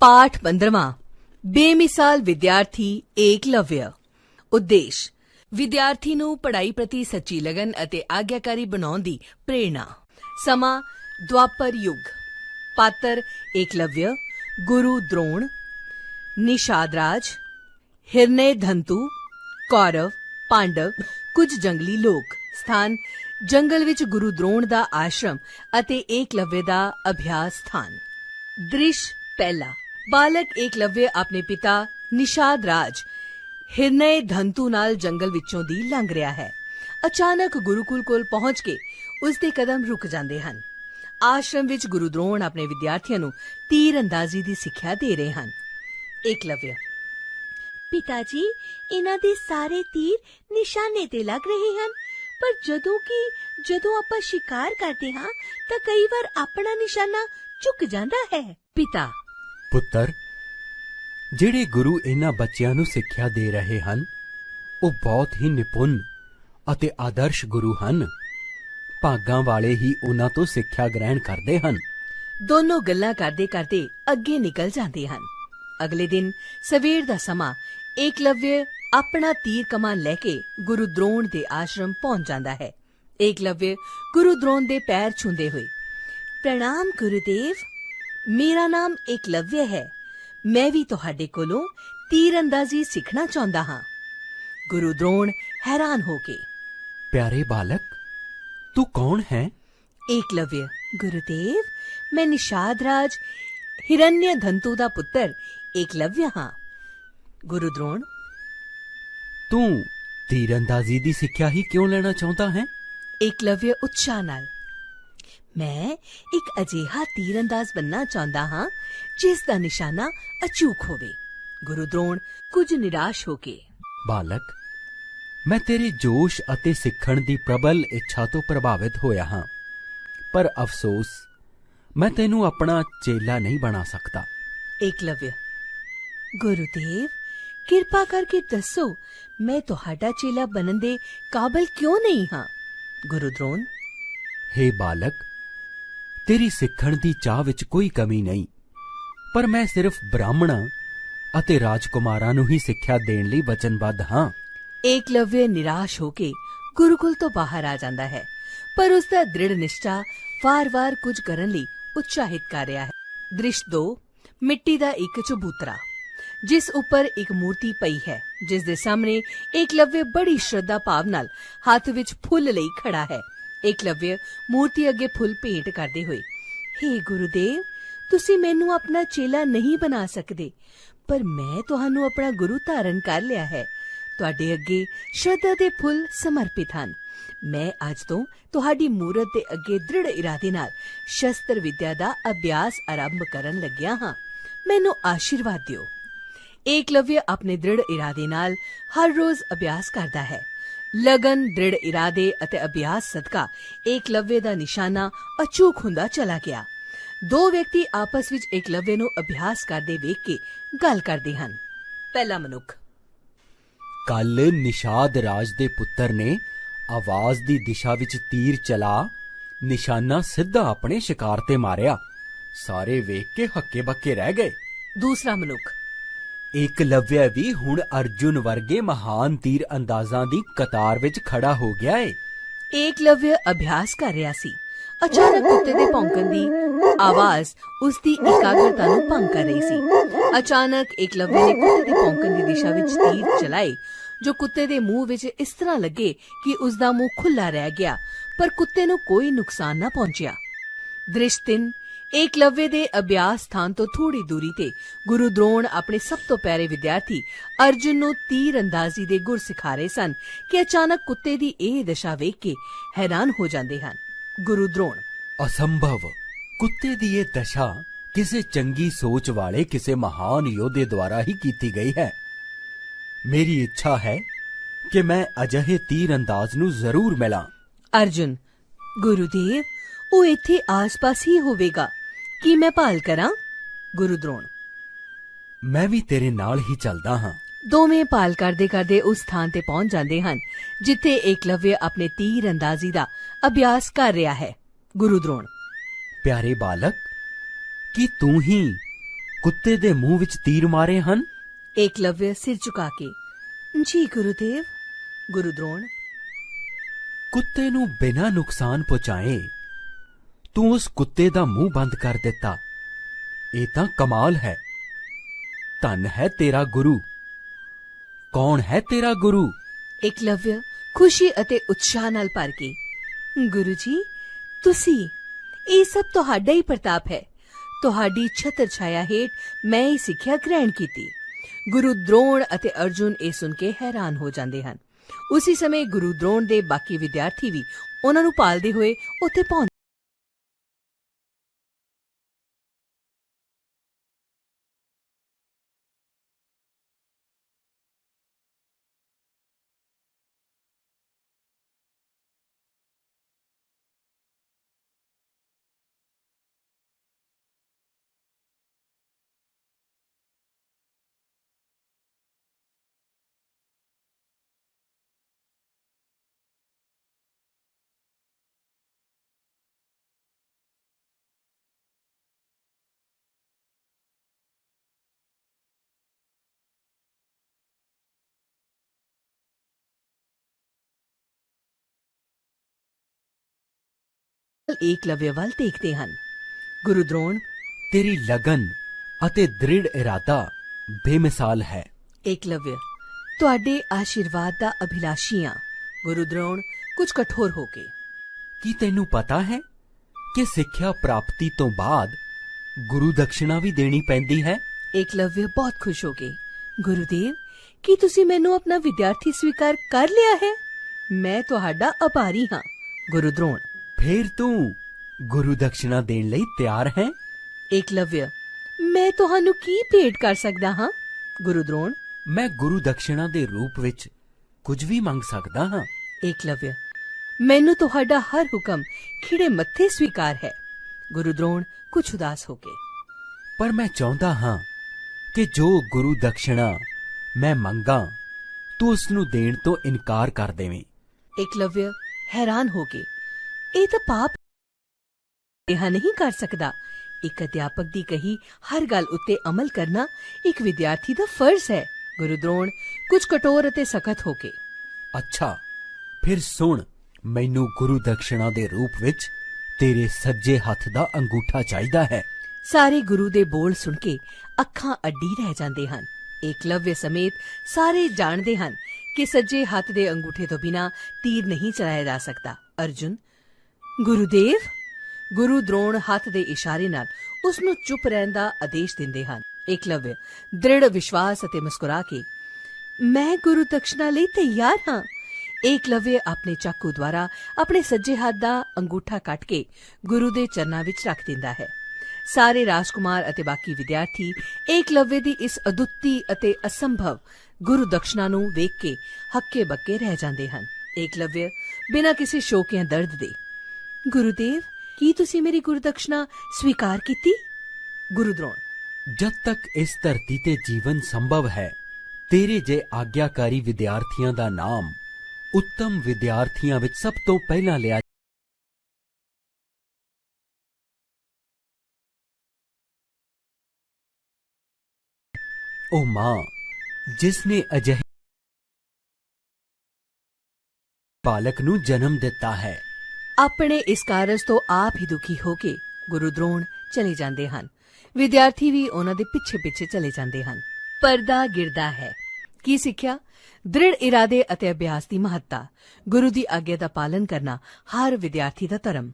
ਪਾਠ 15ਵਾਂ ਬੇਮਿਸਾਲ ਵਿਦਿਆਰਥੀ ਏਕਲਵਯ। ਉਦੇਸ਼, ਵਿਦਿਆਰਥੀ ਨੂੰ ਪੜ੍ਹਾਈ ਪ੍ਰਤੀ ਸੱਚੀ ਲਗਨ ਅਤੇ ਆਗਿਆਕਾਰੀ ਬਣਾਉਣ ਦੀ ਪ੍ਰੇਰਣਾ। ਸਮਾਂ, ਦੁਆਪਰ ਯੁੱਗ। ਪਾਤਰ ਏਕਲਵਯ, ਗੁਰੂ ਦ੍ਰੋਣ, ਨਿਸ਼ਾਦਰਾਜ, ਹਿਰਨੇ ਧੰਤੂ, ਕੌਰਵ, ਪਾਂਡਵ, ਕੁਝ ਜੰਗਲੀ ਲੋਕ। ਸਥਾਨ, ਜੰਗਲ ਵਿੱਚ ਗੁਰੂ ਦ੍ਰੋਣ ਦਾ ਆਸ਼ਰਮ ਅਤੇ ਏਕਲਵਯ ਦਾ ਅਭਿਆਸ ਸਥਾਨ। ਦ੍ਰਿਸ਼ ਪਹਿਲਾ। ਬਾਲਕ ਏਕਲਵਯ ਆਪਣੇ ਪਿਤਾ ਨਿਸ਼ਾਦ ਰਾਜ ਹਿਰਨਯ ਧੰਤੂ ਨਾਲ ਜੰਗਲ ਵਿੱਚੋਂ ਦੀ ਲੰਘ ਰਿਹਾ ਹੈ ਅਚਾਨਕ ਗੁਰੂਕੁਲ ਕੋਲ ਪਹੁੰਚ ਕੇ ਉਸ ਦੇ ਕਦਮ ਰੁਕ ਜਾਂਦੇ ਹਨ ਆਸ਼ਰਮ ਵਿੱਚ ਗੁਰੂ ਦ੍ਰੋਣ ਆਪਣੇ ਵਿਦਿਆਰਥੀਆਂ ਨੂੰ ਤੀਰ ਅੰਦਾਜ਼ੀ ਦੀ ਸਿੱਖਿਆ ਦੇ ਰਹੇ ਹਨ ਏਕਲਵਯ ਪਿਤਾ ਜੀ ਇਹਨਾਂ ਦੇ ਸਾਰੇ ਤੀਰ ਨਿਸ਼ਾਨੇ ਤੇ ਲੱਗ ਰਹੇ ਹਨ ਪਰ ਜਦੋਂ ਕਿ ਜਦੋਂ ਆਪਾਂ ਸ਼ਿਕਾਰ ਕਰਦੇ ਹਾਂ ਤਾਂ ਕਈ ਵਾਰ ਆਪਣਾ ਨਿਸ਼ਾਨਾ ਝੁਕ ਜਾਂਦਾ ਹੈ ਪਿਤਾ ਪੁੱਤਰ, ਜਿਹੜੇ ਗੁਰੂ ਇਹਨਾਂ ਬੱਚਿਆਂ ਨੂੰ ਸਿੱਖਿਆ ਦੇ ਰਹੇ ਹਨ, ਉਹ ਬਹੁਤ ਹੀ ਨਿਪੁੰਨ ਅਤੇ ਆਦਰਸ਼ ਗੁਰੂ ਹਨ। ਭਾਗਾਂ ਵਾਲੇ ਹੀ ਉਹਨਾਂ ਤੋਂ ਸਿੱਖਿਆ ਗ੍ਰਹਿਣ ਕਰਦੇ ਹਨ। ਦੋਨੋਂ ਗੱਲਾਂ ਕਰਦੇ ਕਰਦੇ ਅੱਗੇ ਨਿਕਲ ਜਾਂਦੇ ਹਨ। ਅਗਲੇ ਦਿਨ ਸਵੇਰ ਦਾ ਸਮਾਂ, ਏਕਲਵਯ ਆਪਣਾ ਤੀਰ ਕਮਾਨ ਲੈ ਕੇ ਗੁਰੂ ਦ੍ਰੋਣ ਦੇ ਆਸ਼ਰਮ ਪਹੁੰਚ ਜਾਂਦਾ ਹੈ। ਏਕਲਵਯ ਗੁਰੂ ਦ੍ਰੋਣ ਦੇ ਪੈਰ ਛੂੰਦੇ ਹੋਏ, ਪ੍ਰਣਾਮ ਗੁਰੂਦੇਵ ਮੇਰਾ ਨਾਮ ਏਕਲਵਯ ਹੈ। ਮੈਂ ਵੀ ਤੁਹਾਡੇ ਕੋਲੋਂ ਤੀਰ ਅੰਦਾਜ਼ੀ ਸਿੱਖਣਾ ਚਾਹੁੰਦਾ ਹਾਂ। ਗੁਰੂ ਦ੍ਰੋਣ ਹੈਰਾਨ ਹੋ ਕੇ। ਪਿਆਰੇ ਬਾਲਕ ਤੂੰ ਕੌਣ ਹੈ? ਏਕਲਵਯ ਗੁਰੂਦੇਵ ਮੈਂ ਨਿਸ਼ਾਦ ਰਾਜ ਹਿਰण्य ਧੰਤੂ ਦਾ ਪੁੱਤਰ ਏਕਲਵਯ ਹਾਂ। ਗੁਰੂ ਦ੍ਰੋਣ। ਤੂੰ ਤੀਰੰਦਾਜ਼ੀ ਦੀ ਸਿੱਖਿਆ ਹੀ ਕਿਉਂ ਲੈਣਾ ਚਾਹੁੰਦਾ ਹੈ? ਏਕਲਵਯ ਉਤਸ਼ਾਹ ਨਾਲ। ਮੈਂ ਇੱਕ ਅਜਿਹਾ ਤੀਰੰਦਾਜ਼ ਬੰਨਣਾ ਚਾਹੁੰਦਾ ਹਾਂ ਜਿਸ ਦਾ ਨਿਸ਼ਾਨਾ ਅਚੂਕ ਹੋਵੇ। ਗੁਰੂ ਦ੍ਰੋਣ ਕੁਝ ਨਿਰਾਸ਼ ਹੋ ਕੇ। ਬਾਲਕ ਮੈਂ ਤੇਰੇ ਜੋਸ਼ ਅਤੇ ਸਿੱਖਣ ਦੀ ਪ੍ਰਬਲ ਇੱਛਾ ਤੋਂ ਪ੍ਰਭਾਵਿਤ ਹੋਇਆ ਹਾਂ। ਪਰ ਅਫਸੋਸ ਮੈਂ ਤੈਨੂੰ ਆਪਣਾ ਚੇਲਾ ਨਹੀਂ ਬਣਾ ਸਕਦਾ। ਏਕਲਵਯ। ਗੁਰੂਦੇਵ ਕਿਰਪਾ ਕਰਕੇ ਦੱਸੋ ਮੈਂ ਤੁਹਾਡਾ ਚੇਲਾ ਬਣਨ ਦੇ ਕਾਬਲ ਕਿਉਂ ਨਹੀਂ ਹਾਂ? ਗੁਰੂ ਦ੍ਰੋਣ। ਹੇ ਬਾਲਕ ਤੇਰੀ ਸਿੱਖਣ ਦੀ ਚਾਹ ਵਿੱਚ ਕੋਈ ਕਮੀ ਨਹੀਂ। ਪਰ ਮੈਂ ਸਿਰਫ ਬ੍ਰਾਹਮਣਾਂ ਅਤੇ ਰਾਜਕੁਮਾਰਾਂ ਨੂੰ ਹੀ ਸਿੱਖਿਆ ਦੇਣ ਲਈ ਵਚਨਬੱਧ ਹਾਂ। ਏਕਲਵਯ ਨਿਰਾਸ਼ ਹੋ ਕੇ ਗੁਰੂਕੁਲ ਤੋਂ ਬਾਹਰ ਆ ਜਾਂਦਾ ਹੈ, ਪਰ ਉਸ ਦਾ ਦ੍ਰਿੜ ਨਿਸ਼ਚਾ ਵਾਰ-ਵਾਰ ਕੁਝ ਕਰਨ ਲਈ ਉਤਸ਼ਾਹਿਤ ਕਰ ਰਿਹਾ ਹੈ। ਦ੍ਰਿਸ਼ 2 ਮਿੱਟੀ ਦਾ ਇੱਕ ਚਬੂਤਰਾ, ਜਿਸ ਉੱਪਰ ਇੱਕ ਮੂਰਤੀ ਪਈ ਹੈ, ਜਿਸ ਦੇ ਸਾਹਮਣੇ ਏਕਲਵਯ ਬੜੀ ਸ਼ਰਧਾ ਭਾਵ ਨਾਲ ਹੱਥ ਵਿੱਚ ਫੁੱਲ ਲਈ ਖੜਾ ਹੈ। ਏਕਲਵਯ ਮੂਰਤੀ ਅੱਗੇ ਫੁੱਲ ਭੇਂਟ ਕਰਦੇ ਹੋਏ हे ਗੁਰੂਦੇਵ, ਤੁਸੀਂ ਮੈਨੂੰ ਆਪਣਾ ਚੇਲਾ ਨਹੀਂ ਬਣਾ ਸਕਦੇ, ਪਰ ਮੈਂ ਤੁਹਾਨੂੰ ਆਪਣਾ ਗੁਰੂ ਧਾਰਨ ਕਰ ਲਿਆ ਹੈ। ਤੁਹਾਡੇ ਅੱਗੇ ਸ਼ਰਧਾ ਦੇ ਫੁੱਲ ਸਮਰਪਿਤ ਹਨ। ਮੈਂ ਅੱਜ ਤੋਂ ਤੁਹਾਡੀ ਮੂਰਤ ਦੇ ਅੱਗੇ ਦ੍ਰਿੜ ਇਰਾਦੇ ਨਾਲ ਸ਼ਸਤਰ ਵਿਦਿਆ ਦਾ ਅਭਿਆਸ ਆਰੰਭ ਕਰਨ ਲੱਗਿਆ ਹਾਂ। ਮੈਨੂੰ ਆਸ਼ੀਰਵਾਦ ਦਿਓ। ਏਕਲਵਯ ਆਪਣੇ ਦ੍ਰਿੜ ਇਰਾਦੇ ਨਾਲ ਹਰ ਰੋਜ਼ ਅਭਿਆਸ ਕਰਦਾ ਹੈ। ਲਗਨ ਦ੍ਰਿੜ ਇਰਾਦੇ ਅਤੇ ਅਭਿਆਸ ਸਦਕਾ ਏਕਲਵਯ ਦਾ ਨਿਸ਼ਾਨਾ ਅਚੂਕ ਹੁੰਦਾ ਚਲਾ ਗਿਆ। ਦੋ ਵਿਅਕਤੀ ਆਪਸ ਵਿੱਚ ਏਕਲਵਯ ਨੂੰ ਅਭਿਆਸ ਕਰਦੇ ਵੇਖ ਕੇ ਗੱਲ ਕਰਦੇ ਹਨ। ਪਹਿਲਾ ਮਨੁੱਖ। ਕੱਲ ਨਿਸ਼ਾਦ ਰਾਜ ਦੇ ਪੁੱਤਰ ਨੇ ਆਵਾਜ਼ ਦੀ ਦਿਸ਼ਾ ਵਿੱਚ ਤੀਰ ਚਲਾ ਨਿਸ਼ਾਨਾ ਸਿੱਧਾ ਆਪਣੇ ਸ਼ਿਕਾਰ ਤੇ ਮਾਰਿਆ। ਸਾਰੇ ਵੇਖ ਕੇ ਹੱਕੇ ਬੱਕੇ ਰਹਿ ਗਏ। ਦੂਸਰਾ ਮਨੁੱਖ। ਏਕਲਵਯ ਵੀ ਹੁਣ ਅਰਜੁਨ ਵਰਗੇ ਮਹਾਨ ਤੀਰ ਅੰਦਾਜ਼ਾਂ ਦੀ ਕਤਾਰ ਵਿੱਚ ਖੜਾ ਹੋ ਗਿਆ ਏ। ਏਕਲਵਯ ਅਭਿਆਸ ਕਰ ਰਿਹਾ ਸੀ। ਅਚਾਨਕ ਕੁੱਤੇ ਦੇ ਭੌਂਕਣ ਦੀ ਆਵਾਜ਼ ਉਸ ਦੀ ਇਕਾਗਰਤਾ ਨੂੰ ਭੰਗ ਕਰ ਰਹੀ ਸੀ। ਅਚਾਨਕ ਏਕਲਵਯ ਨੇ ਕੁੱਤੇ ਦੇ ਭੌਂਕਣ ਦੀ ਦਿਸ਼ਾ ਵਿੱਚ ਤੀਰ ਚਲਾਏ, ਜੋ ਕੁੱਤੇ ਦੇ ਮੂੰਹ ਵਿੱਚ ਇਸ ਤਰ੍ਹਾਂ ਲੱਗੇ ਕਿ ਉਸ ਦਾ ਮੂੰਹ ਖੁੱਲਾ ਰਹਿ ਗਿਆ, ਪਰ ਕੁੱਤੇ ਨੂੰ ਕੋਈ ਨੁਕਸਾਨ ਨਾ ਪਹੁੰਚਿਆ। ਦ੍ਰਿਸ਼ 3 ਏਕਲਵਯ ਦੇ ਅਭਿਆਸ ਸਥਾਨ ਤੋਂ ਥੋੜੀ ਦੂਰੀ ਤੇ ਗੁਰੂ ਦ੍ਰੋਣ ਆਪਣੇ ਸਭ ਤੋਂ ਪਿਆਰੇ ਵਿਦਿਆਰਥੀ ਅਰਜੁਨ ਨੂੰ ਤੀਰ ਅੰਦਾਜ਼ੀ ਦੇ ਗੁਰ ਸਿਖਾ ਰਹੇ ਸਨ ਕਿ ਅਚਾਨਕ ਕੁੱਤੇ ਦੀ ਇਹ ਦਸ਼ਾ ਵੇਖ ਕੇ ਹੈਰਾਨ ਹੋ ਜਾਂਦੇ ਹਨ। ਗੁਰੂ ਦ੍ਰੋਣ ਅਸੰਭਵ। ਕੁੱਤੇ ਦੀ ਇਹ ਦਸ਼ਾ ਕਿਸੇ ਚੰਗੀ ਸੋਚ ਵਾਲੇ ਕਿਸੇ ਮਹਾਨ ਯੋਧੇ ਦੁਆਰਾ ਹੀ ਕੀਤੀ ਗਈ ਹੈ। ਮੇਰੀ ਇੱਛਾ ਹੈ ਕਿ ਮੈਂ ਅਜਿਹੇ ਤੀਰ ਅੰਦਾਜ਼ ਨੂੰ ਜ਼ਰੂਰ ਮਿਲਾਂ। ਅਰਜੁਨ ਗੁਰੂਦੇਵ ਉਹ ਇੱਥੇ ਆਸ-ਪਾਸ ਹੀ ਹੋਵੇਗਾ। ਕੀ ਮੈਂ ਭਾਲ ਕਰਾਂ? ਗੁਰੂ ਦ੍ਰੋਣ। ਮੈਂ ਵੀ ਤੇਰੇ ਨਾਲ ਹੀ ਚੱਲਦਾ ਹਾਂ। ਦੋਵੇਂ ਭਾਲ ਕਰਦੇ ਕਰਦੇ ਉਸ ਥਾਂ ਤੇ ਪਹੁੰਚ ਜਾਂਦੇ ਹਨ ਜਿੱਥੇ ਏਕਲਵਯ ਆਪਣੇ ਤੀਰ ਅੰਦਾਜ਼ੀ ਦਾ ਅਭਿਆਸ ਕਰ ਰਿਹਾ ਹੈ। ਗੁਰੂ ਦ੍ਰੋਣ। ਪਿਆਰੇ ਬਾਲਕ ਕੀ ਤੂੰ ਹੀ ਕੁੱਤੇ ਦੇ ਮੂੰਹ ਵਿੱਚ ਤੀਰ ਮਾਰੇ ਹਨ? ਏਕਲਵਯ ਸਿਰ ਝੁਕਾ ਕੇ ਜੀ ਗੁਰੂਦੇਵ। ਗੁਰੂ ਦ੍ਰੋਣ। ਕੁੱਤੇ ਨੂੰ ਬਿਨਾਂ ਨੁਕਸਾਨ ਪਹੁੰਚਾਏ ਤੂੰ ਉਸ ਕੁੱਤੇ ਦਾ ਮੂੰਹ ਬੰਦ ਕਰ ਦਿੱਤਾ। ਇਹ ਤਾਂ ਕਮਾਲ ਹੈ। ਧੰਨ ਹੈ ਤੇਰਾ ਗੁਰੂ। ਕੌਣ ਹੈ ਤੇਰਾ ਗੁਰੂ? ਏਕਲਵਯ ਖੁਸ਼ੀ ਅਤੇ ਉਤਸ਼ਾਹ ਨਾਲ ਭਰ ਕੇ। ਗੁਰੂ ਜੀ, ਤੁਸੀਂ, ਇਹ ਸਭ ਤੁਹਾਡਾ ਹੀ ਪ੍ਰਤਾਪ ਹੈ। ਤੁਹਾਡੀ ਛਤਰ ਛਾਇਆ ਹੇਠ ਮੈਂ ਹੀ ਸਿੱਖਿਆ ਗ੍ਰਹਿਣ ਕੀਤੀ। ਗੁਰੂ ਦ੍ਰੋਣ ਅਤੇ ਅਰਜੁਨ ਇਹ ਸੁਣ ਕੇ ਹੈਰਾਨ ਹੋ ਜਾਂਦੇ ਹਨ। ਉਸੇ ਸਮੇਂ ਗੁਰੂ ਦ੍ਰੋਣ ਦੇ ਬਾਕੀ ਵਿਦਿਆਰਥੀ ਵੀ ਉਹਨਾਂ ਨੂੰ ਪਾਲਦੇ ਹੋਏ ਉੱਥੇ ਪਹੁੰਚ ਏਕਲਵਯ ਵੱਲ ਦੇਖਦੇ ਹਨ। ਗੁਰੂ ਦ੍ਰੋਣ ਤੇਰੀ ਲਗਨ ਅਤੇ ਦ੍ਰਿੜ ਇਰਾਦਾ ਬੇਮਿਸਾਲ ਹੈ। ਏਕਲਵਯ ਤੁਹਾਡੇ ਆਸ਼ੀਰਵਾਦ ਦਾ ਅਭਿਲਾਸ਼ੀ ਹਾਂ ਗੁਰੂ ਦ੍ਰੋਣ ਕੁਝ ਕਠੋਰ ਹੋ ਕੇ ਕੀ ਤੈਨੂੰ ਪਤਾ ਹੈ ਕਿ ਸਿੱਖਿਆ ਪ੍ਰਾਪਤੀ ਤੋਂ ਬਾਅਦ ਗੁਰੂ ਦਕਸ਼ਨਾ ਵੀ ਦੇਣੀ ਪੈਂਦੀ ਹੈ? ਏਕਲਵਯ ਬਹੁਤ ਖੁਸ਼ ਹੋ ਗਏ। ਗੁਰੂਦੇਵ ਕੀ ਤੁਸੀਂ ਮੈਨੂੰ ਆਪਣਾ ਵਿਦਿਆਰਥੀ ਸਵੀਕਾਰ ਕਰ ਲਿਆ ਹੈ? ਮੈਂ ਤੁਹਾਡਾ ਆਭਾਰੀ ਹਾਂ ਗੁਰੂ ਦ੍ਰੋਣ। ਫੇਰ ਤੂੰ ਗੁਰੂ ਦਕਸ਼ਨਾ ਦੇਣ ਲਈ ਤਿਆਰ ਹੈ? ਏਕਲਵਯ ਮੈਂ ਤੁਹਾਨੂੰ ਕੀ ਭੇਟ ਕਰ ਸਕਦਾ ਹਾਂ? ਗੁਰੂ ਦ੍ਰੋਣ। ਮੈਂ ਗੁਰੂ ਦਕਸ਼ਨਾ ਦੇ ਰੂਪ ਵਿੱਚ ਕੁਝ ਵੀ ਮੰਗ ਸਕਦਾ ਹਾਂ। ਏਕਲਵਯ ਮੈਨੂੰ ਤੁਹਾਡਾ ਹਰ ਹੁਕਮ ਖਿੜੇ ਮੱਥੇ ਸਵੀਕਾਰ ਹੈ। ਗੁਰੂ ਦ੍ਰੋਣ ਕੁਝ ਉਦਾਸ ਹੋ ਗਏ ਪਰ ਮੈਂ ਚਾਹੁੰਦਾ ਹਾਂ ਕਿ ਜੋ ਗੁਰੂ ਦਕਸ਼ਨਾ ਮੈਂ ਮੰਗਾ ਤੂੰ ਉਸ ਨੂੰ ਦੇਣ ਤੋਂ ਇਨਕਾਰ ਕਰ ਦੇਵੇਂ। ਏਕਲਵਯ ਹੈਰਾਨ ਹੋ ਕੇ। ਇਹ ਤਾਂ ਪਾਪ ਇਹ ਨਹੀਂ ਕਰ ਸਕਦਾ। ਇੱਕ ਅਧਿਆਪਕ ਦੀ ਕਹੀ ਹਰ ਗੱਲ ਉੱਤੇ ਅਮਲ ਕਰਨਾ ਇੱਕ ਵਿਦਿਆਰਥੀ ਦਾ ਫਰਜ਼ ਹੈ। ਗੁਰੂ ਦ੍ਰੋਣ ਕੁਝ ਕਠੋਰ ਅਤੇ ਸਖਤ ਹੋ ਕੇ। ਅੱਛਾ ਫਿਰ ਸੁਣ ਮੈਨੂੰ ਗੁਰੂ ਦਕਸ਼ਨਾ ਦੇ ਰੂਪ ਵਿੱਚ ਤੇਰੇ ਸੱਜੇ ਹੱਥ ਦਾ ਅੰਗੂਠਾ ਚਾਹੀਦਾ ਹੈ। ਸਾਰੇ ਗੁਰੂ ਦੇ ਬੋਲ ਸੁਣ ਕੇ ਅੱਖਾਂ ਅੱਡੀ ਰਹਿ ਜਾਂਦੇ ਹਨ। ਏਕਲਵਯ ਸਮੇਤ ਸਾਰੇ ਜਾਣਦੇ ਹਨ ਕਿ ਸੱਜੇ ਹੱਥ ਦੇ ਅੰਗੂਠੇ ਤੋਂ ਬਿਨਾ ਤੀਰ ਨਹੀਂ ਚਲਾਇਆ ਜਾ ਸਕਦਾ। ਅਰਜੁਨ ਗੁਰੂਦੇਵ? ਗੁਰੂ ਦ੍ਰੋਣ ਹੱਥ ਦੇ ਇਸ਼ਾਰੇ ਨਾਲ ਉਸ ਨੂੰ ਚੁੱਪ ਰਹਿਣ ਦਾ ਆਦੇਸ਼ ਦਿੰਦੇ ਹਨ। ਏਕਲਵਯ, ਦ੍ਰਿੜ ਵਿਸ਼ਵਾਸ ਅਤੇ ਮੁਸਕਰਾ ਕੇ, ਮੈਂ ਗੁਰੂ ਦਕਸ਼ਨਾ ਲਈ ਤਿਆਰ ਹਾਂ। ਏਕਲਵਯ ਆਪਣੇ ਚਾਕੂ ਦੁਆਰਾ ਆਪਣੇ ਸੱਜੇ ਹੱਥ ਦਾ ਅੰਗੂਠਾ ਕੱਟ ਕੇ ਗੁਰੂ ਦੇ ਚਰਨਾਂ ਵਿੱਚ ਰੱਖ ਦਿੰਦਾ ਹੈ। ਸਾਰੇ ਰਾਜਕੁਮਾਰ ਅਤੇ ਬਾਕੀ ਵਿਦਿਆਰਥੀ ਏਕਲਵਯ ਦੀ ਇਸ ਅਦੁੱਤੀ ਅਤੇ ਅਸੰਭਵ ਗੁਰੂ ਦਕਸ਼ਨਾ ਨੂੰ ਵੇਖ ਕੇ ਹੱਕੇ ਬੱਕੇ ਰਹਿ ਜਾਂਦੇ ਹਨ। ਏਕਲਵਯ, ਬਿਨਾਂ ਕਿਸੇ ਸ਼ੋਕ ਜਾਂ ਦਰਦ ਦੇ ਗੁਰੂਦੇਵ, ਕੀ ਤੁਸੀਂ ਮੇਰੀ ਗੁਰੂ ਸਵੀਕਾਰ ਕੀਤੀ? ਗੁਰੂ ਦ੍ਰੋਣ ਜਦ ਤੱਕ ਇਸ ਧਰਤੀ ਤੇ ਜੀਵਨ ਸੰਭਵ ਹੈ, ਤੇਰੇ ਜੇ ਆਗਿਆਕਾਰੀ ਵਿਦਿਆਰਥੀਆਂ ਦਾ ਨਾਮ ਉੱਤਮ ਵਿਦਿਆਰਥੀਆਂ ਵਿੱਚ ਸਭ ਤੋਂ ਪਹਿਲਾਂ ਲਿਆ ਉਹ ਮਾਂ ਜਿਸ ਨੇ ਅਜਿਹੇ ਬਾਲਕ ਨੂੰ ਜਨਮ ਦਿੱਤਾ ਹੈ। ਆਪਣੇ ਇਸ ਕਾਰਜ ਤੋਂ ਆਪ ਹੀ ਦੁਖੀ ਹੋ ਕੇ ਗੁਰੂ ਦ੍ਰੋਣ ਚਲੇ ਜਾਂਦੇ ਹਨ। ਵਿਦਿਆਰਥੀ ਵੀ ਉਹਨਾਂ ਦੇ ਪਿੱਛੇ ਪਿੱਛੇ ਚਲੇ ਜਾਂਦੇ ਹਨ। ਪਰਦਾ ਗਿਰਦਾ ਹੈ। ਕੀ ਸਿੱਖਿਆ? ਦ੍ਰਿੜ ਇਰਾਦੇ ਅਤੇ ਅਭਿਆਸ ਦੀ ਮਹੱਤਤਾ। ਗੁਰੂ ਦੀ ਆਗਿਆ ਦਾ ਪਾਲਨ ਕਰਨਾ ਹਰ ਵਿਦਿਆਰਥੀ ਦਾ ਧਰਮ।